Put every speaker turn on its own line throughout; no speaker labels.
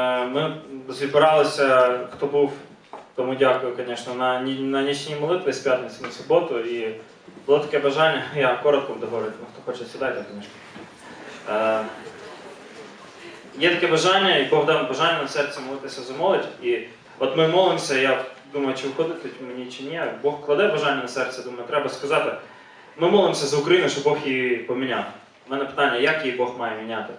Е, Ми зібралися, хто був, тому дякую, звісно, на, на нічній молитві з п'ятниці на суботу. І було таке бажання, я коротко буду ну, хто хоче сідайте, звісно. Е, Є таке бажання, і Бог дав бажання на серці молитися за молодь. І от ми молимося, я думаю, чи виходити мені чи ні. Бог кладе бажання на серце, думаю, треба сказати. Ми молимося за Україну, щоб Бог її поміняв. У мене питання, як її Бог має міняти?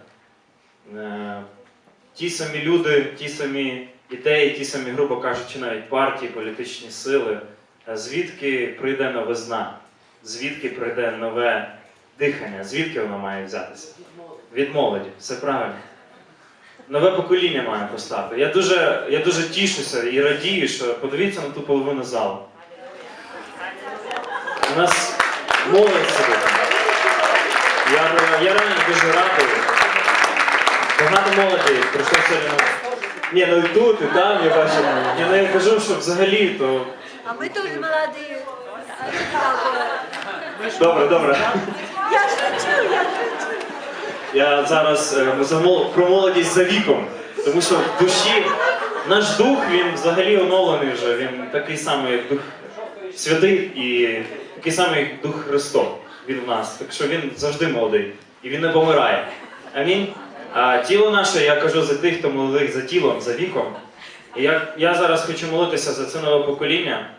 Ті самі люди, ті самі ідеї, ті самі, грубо кажучи, навіть партії, політичні сили. Е, Звідки прийде новизна? Звідки прийде нове дихання? Звідки воно має взятися? Від молоді, все правильно. Нове покоління має постати. Я дуже, я дуже тішуся і радію, що подивіться на ту половину залу. У нас молодь сидить. Я, я реально дуже радий. Багато молоді прийшло сьогодні. на- Ні, ну і тут, і там, я бачу. Я не кажу, що взагалі, то.
А ми теж молоді.
Добре, добре.
Я шучу, я шучу.
Я зараз е, за мол- про молодість за віком, тому що в душі наш дух він взагалі оновлений вже. Він такий самий, як дух святий і такий самий як дух Христов. Він в нас. Так що він завжди молодий і він не помирає. Амінь. А тіло наше, я кажу за тих, хто молодих за тілом, за віком. І я, я зараз хочу молитися за це нове покоління.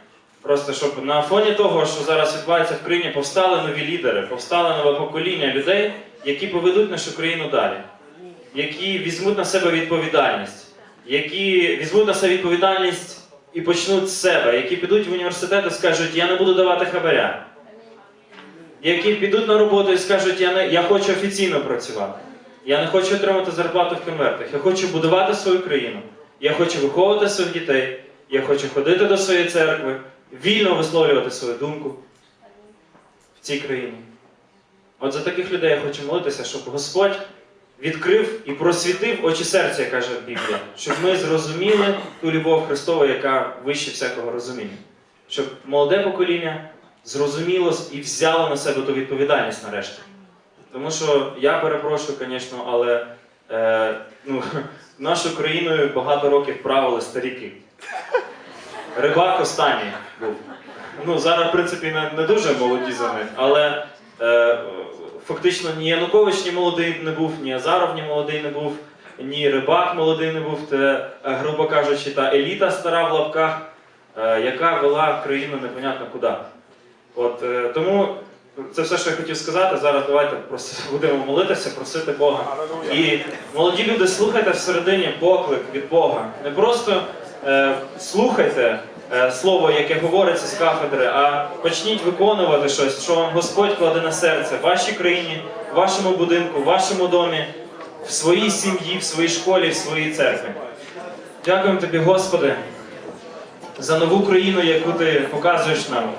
Просто щоб на фоні того, що зараз відбувається в країні, повстали нові лідери, повстало нове покоління людей, які поведуть нашу країну далі, які візьмуть на себе відповідальність, які візьмуть на себе відповідальність і почнуть з себе, які підуть в університет і скажуть, я не буду давати хабаря, які підуть на роботу і скажуть, я, не, я хочу офіційно працювати, я не хочу отримати зарплату в конвертах, я хочу будувати свою країну, я хочу виховувати своїх дітей, я хочу ходити до своєї церкви, вільно висловлювати свою думку в цій країні. От за таких людей я хочу молитися, щоб Господь відкрив і просвітив очі серця, як каже Біблія, щоб ми зрозуміли ту любов Христову, яка вище всякого розуміння. Щоб молоде покоління зрозуміло і взяло на себе ту відповідальність нарешті. Тому що я перепрошую, звісно, але е, ну, нашою країною багато років правили старіки. Рибак останній був. Ну, зараз, в принципі, не, не дуже молоді за них, але е, фактично ні Янукович ні молодий не був, ні Азаров ні молодий не був, ні Рибак молодий не був, те, е, грубо кажучи, та еліта стара в лапках, е, яка вела країну непонятно куди. От, е, тому це все, що я хотів сказати. Зараз давайте просто будемо молитися, просити Бога. І молоді люди, слухайте всередині поклик від Бога. Не просто е, слухайте е, слово, яке говориться з кафедри, а почніть виконувати щось, що вам Господь кладе на серце в вашій країні, в вашому будинку, в вашому домі, в своїй сім'ї, в своїй школі, в своїй церкві. Дякуємо тобі, Господи, за нову країну, яку ти показуєш нам.